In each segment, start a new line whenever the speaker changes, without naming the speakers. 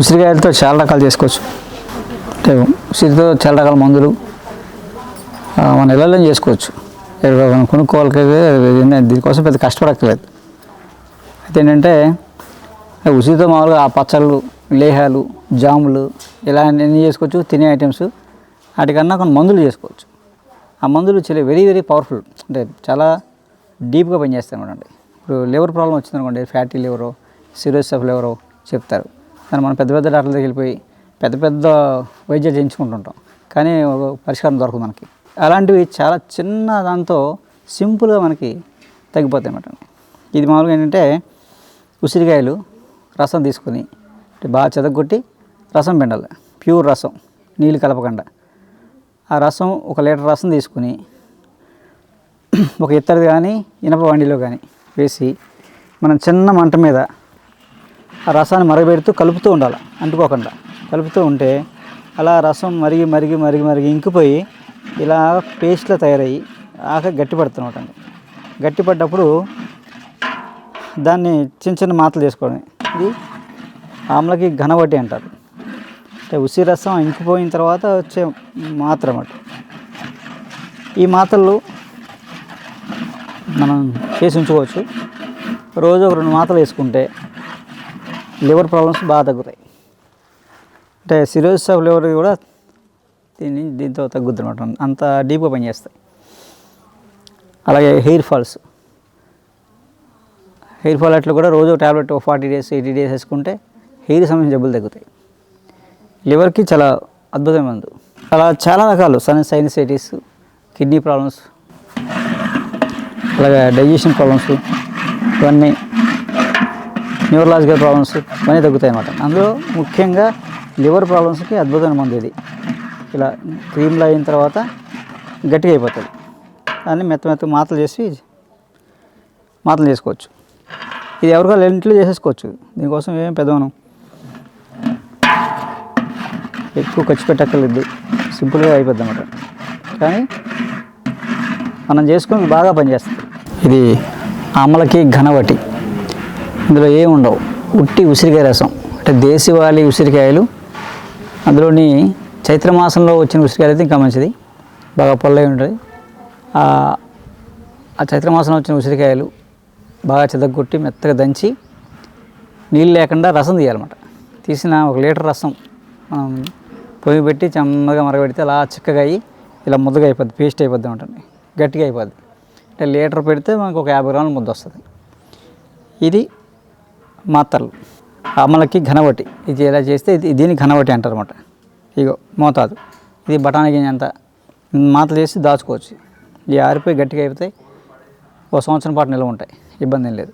ఉసిరికాయలతో చాలా రకాలు చేసుకోవచ్చు. అంటే ఉసిరితో చాలా రకాల మందులు మన ఇళ్ళలో చేసుకోవచ్చు. మనం కొనుక్కోవాలి దీనికోసం పెద్ద కష్టపడక్కర్లేదు. అయితే ఏంటంటే ఉసిరితో మామూలుగా ఆ పచ్చళ్ళు లేహాలు జాములు ఇలా అన్నీ చేసుకోవచ్చు తినే ఐటమ్స్ వాటికన్నా కొన్ని మందులు చేసుకోవచ్చు. ఆ మందులు చాలా వెరీ వెరీ పవర్ఫుల్. అంటే చాలా డీప్గా పనిచేస్తాయి అనమాట ఇప్పుడు లివర్ ప్రాబ్లం వచ్చిందనుకోండి ఫ్యాటీ లివరో సిరోసిస్ ఆఫ్ లివరో చెప్తారు. దాన్ని మనం పెద్ద పెద్ద డాక్టర్ల దగ్గరికి వెళ్ళిపోయి పెద్ద పెద్ద వైద్యాలు చేయించుకుంటుంటాం. కానీ పరిష్కారం దొరకదు మనకి. అలాంటివి చాలా చిన్న దాంతో సింపుల్గా మనకి తగ్గిపోతాయి అన్నమాట. ఇది మామూలుగా ఏంటంటే ఉసిరికాయలు రసం తీసుకొని బాగా చెదగొట్టి రసం పిండాలి. ప్యూర్ రసం నీళ్ళు కలపకుండా. ఆ రసం ఒక లీటర్ రసం తీసుకుని ఒక ఇత్తడి కానీ ఇనప వండిలో కానీ వేసి మనం చిన్న మంట మీద రసాన్ని మరగబెడుతూ కలుపుతూ ఉండాలి అంటుకోకుండా. కలుపుతూ ఉంటే అలా రసం మరిగి మరిగి మరిగి మరిగి ఇంకిపోయి ఇలా పేస్ట్లో తయారయ్యి ఆక గట్టి పడుతున్నమాట గట్టి దాన్ని చిన్న చిన్న మాతలు చేసుకోవడం ఇది ఆమ్లకి ఘనవటి అంటారు. అంటే ఉసిరి రసం ఇంకిపోయిన తర్వాత వచ్చే మాత్ర అన్నమాట. ఈ మాత్రలు మనం చేసి ఉంచుకోవచ్చు. రోజు ఒక రెండు మాత్రలు వేసుకుంటే లివర్ ప్రాబ్లమ్స్ బాగా తగ్గుతాయి. అంటే సిరోసిస్ ఆఫ్ లివర్ కూడా దీని దీంతో తగ్గుద్ది అనమాట అంత డీప్గా పనిచేస్తాయి. అలాగే హెయిర్ ఫాల్స్. హెయిర్ ఫాల్ అట్లా కూడా రోజు tablet forty days eighty days వేసుకుంటే హెయిర్ సంబంధించిన జబ్బులు తగ్గుతాయి. లివర్కి చాలా అద్భుతమైన మందు. అలా చాలా రకాలు సన్ సైనసైటిస్ కిడ్నీ ప్రాబ్లమ్స్ అలాగే డైజెషన్ ప్రాబ్లమ్స్ ఇవన్నీ న్యూరలాజికల్ ప్రాబ్లమ్స్ ఇవన్నీ తగ్గుతాయి అన్నమాట. అందులో ముఖ్యంగా లివర్ ప్రాబ్లమ్స్కి అద్భుతమైన మందు ఇది. ఇలా క్రీమ్లో అయిన తర్వాత గట్టిగా అయిపోతుంది. దాన్ని మెత్త మెత్త మాతలు చేసి మాతలు చేసుకోవచ్చు. ఇది ఎవరికో ఇంట్లో చేసేసుకోవచ్చు. దీనికోసం ఏం పెద్దవనం. ఎక్కువ ఖర్చు పెట్టక్కర్లేదు. సింపుల్గా అయిపోద్ది అన్నమాట కానీ మనం చేసుకుని బాగా పనిచేస్తుంది. ఇది ఆమలకి ఘనవటి. ఇందులో ఏమి ఉండవు. ఉట్టి ఉసిరికాయ రసం. అంటే దేశవాళీ ఉసిరికాయలు. అందులోని చైత్రమాసంలో వచ్చిన ఉసిరికాయలు అయితే ఇంకా మంచిది. బాగా పొల్లై ఉంటుంది. ఆ ఆ చైత్రమాసంలో వచ్చిన ఉసిరికాయలు బాగా చెదగొట్టి మెత్తగా దంచి నీళ్ళు లేకుండా రసం తీయాలన్నమాట. తీసిన ఒక లీటర్ రసం మనం పొయ్యి పెట్టి చెమ్మగా మరగబెడితే అలా చిక్కగా అయ్యి ఇలా ముద్దగా అయిపోద్ది పేస్ట్ అయిపోద్ది ఉంటుంది గట్టిగా అయిపోద్ది. అంటే లీటర్ పెడితే మనకు ఒక యాభై గ్రాముల ముద్ద వస్తుంది. ఇది మాత్రలు. అమలకి ఘనవటి. ఇది ఎలా చేస్తే ఇది దీన్ని ఘనవటి అంటారు అనమాట ఇగో మోతాదు. ఇది బఠానీ గింజ అంత మాతలు చేసి దాచుకోవచ్చు. ఇది ఆరిపోయి గట్టిగా అయిపోతాయి. ఒక సంవత్సరం పాటు నిల్వ ఉంటాయి. ఇబ్బంది ఏం లేదు.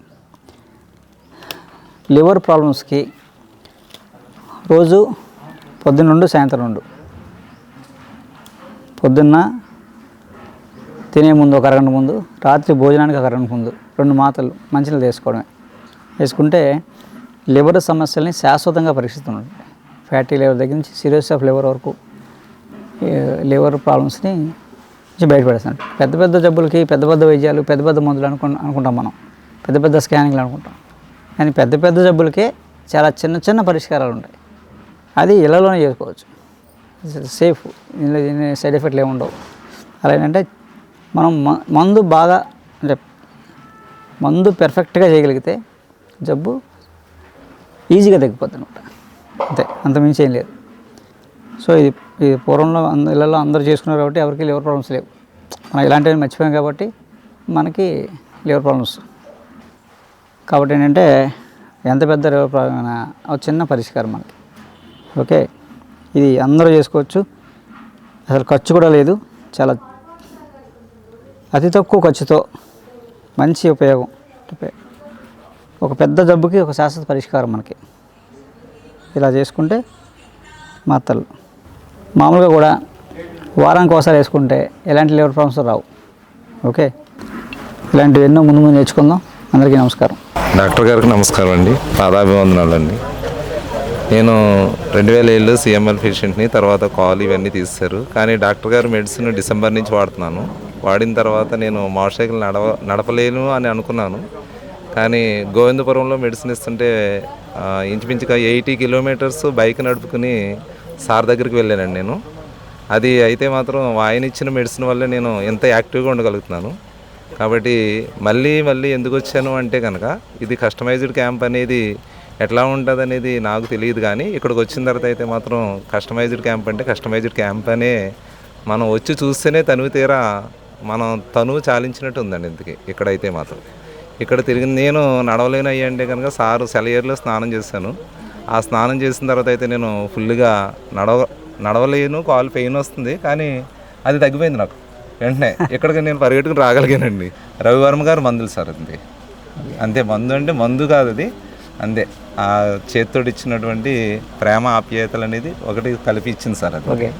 లివర్ ప్రాబ్లమ్స్కి రోజు పొద్దున్న రెండు సాయంత్రం రెండు పొద్దున్న తినే ముందు ఒక అరగంట ముందు రాత్రి భోజనానికి ఒక అరగంట ముందు రెండు మాతలు మంచినీళ్ళు తీసుకోవడమే వేసుకుంటే లివర్ సమస్యల్ని శాశ్వతంగా పరీక్షిస్తున్నాడు. ఫ్యాటీ లివర్ దగ్గర నుంచి సీరియస్ ఆఫ్ లివర్ వరకు లివర్ ప్రాబ్లమ్స్ని నుంచి పెద్ద పెద్ద జబ్బులకి పెద్ద పెద్ద వైద్యాలు పెద్ద పెద్ద మందులు అనుకు అనుకుంటాం మనం. పెద్ద పెద్ద స్కానింగ్లు అనుకుంటాం. కానీ పెద్ద పెద్ద జబ్బులకే చాలా చిన్న చిన్న పరిష్కారాలు ఉంటాయి. అది ఇళ్ళలోనే చేసుకోవచ్చు. సేఫ్ సైడ్ ఎఫెక్ట్లు ఏమి ఉండవు. అలా ఏంటంటే మనం మ- మందు బాగా అంటే మందు పెర్ఫెక్ట్గా చేయగలిగితే జబ్బు ఈజీగా తగ్గిపోద్ది అనమాట. అంతే అంత మించి ఏం లేదు. సో ఇది ఇది పూర్వంలో అంద అందరూ చేసుకున్నారు కాబట్టి ఎవరికి లివర్ ప్రాబ్లమ్స్ లేవు. మనం ఇలాంటివి మర్చిపోయాం కాబట్టి మనకి లివర్ ప్రాబ్లమ్స్ కాబట్టి ఏంటంటే ఎంత పెద్ద లివర్ ప్రాబ్లం అయినా ఒక చిన్న పరిష్కారం మనకి. ఓకే? ఇది అందరూ చేసుకోవచ్చు. అసలు ఖర్చు కూడా లేదు. చాలా అతి తక్కువ ఖర్చుతో మంచి ఉపయోగం ఉపయోగం. ఒక పెద్ద జబ్బుకి ఒక శాశ్వత పరిష్కారం మనకి. ఇలా చేసుకుంటే మాత్రలు. మామూలుగా కూడా వారానికి ఒకసారి వేసుకుంటే ఎలాంటి లేబర్ ప్రాబ్లమ్స్ రావు. ఓకే? ఇలాంటివి ఎన్నో ముందు ముందు నేర్చుకుందాం. అందరికీ నమస్కారం.
డాక్టర్ గారికి నమస్కారం అండి. పాదాభివందనాలు అండి నేను రెండు వేల ఏళ్ళు సిఎంఎల్ పేషెంట్ని తర్వాత కాల్ ఇవన్నీ తీస్తారు కానీ డాక్టర్ గారు మెడిసిన్ డిసెంబర్ నుంచి వాడుతున్నాను. వాడిన తర్వాత నేను మోటార్ సైకిల్ నడవ నడపలేను అని అనుకున్నాను. కానీ గోవిందపురంలో మెడిసిన్ ఇస్తుంటే ఇంచుమించుగా ఎయిటీ కిలోమీటర్స్ బైక్ నడుపుకుని సార్ దగ్గరికి వెళ్ళానండి నేను. అది అయితే మాత్రం ఆయన ఇచ్చిన మెడిసిన్ వల్లే నేను ఎంత యాక్టివ్గా ఉండగలుగుతున్నాను. కాబట్టి మళ్ళీ మళ్ళీ ఎందుకు వచ్చాను అంటే కనుక ఇది కస్టమైజ్డ్ క్యాంప్ అనేది ఎట్లా ఉంటుంది అనేది నాకు తెలియదు కానీ ఇక్కడికి వచ్చిన తర్వాత అయితే మాత్రం కస్టమైజ్డ్ క్యాంప్ అంటే కస్టమైజ్డ్ క్యాంప్ అనే మనం వచ్చి చూస్తేనే తనువు తీరా మనం తనువు చాలించినట్టు ఉందండి ఇంతకీ. ఇక్కడైతే మాత్రం. ఇక్కడ తిరిగి నేను నడవలేను అయ్యి అంటే కనుక సారు సెలయేరులో స్నానం చేశాను. ఆ స్నానం చేసిన తర్వాత అయితే నేను ఫుల్గా నడవ నడవలేను కాలు పెయిన్ వస్తుంది కానీ అది తగ్గిపోయింది నాకు. వెంటనే ఇక్కడికి నేను పరిగెట్టుకుని రాగలిగానండి. రవివర్మ గారు మందులు సార్ అండి. అంతే మందు అంటే మందు కాదు అది. అంతే ఆ చేతితోటి ఇచ్చినటువంటి ప్రేమ ఆప్యాయతలు అనేది ఒకటి కలిపి ఇచ్చింది సార్ అది.
ఓకే.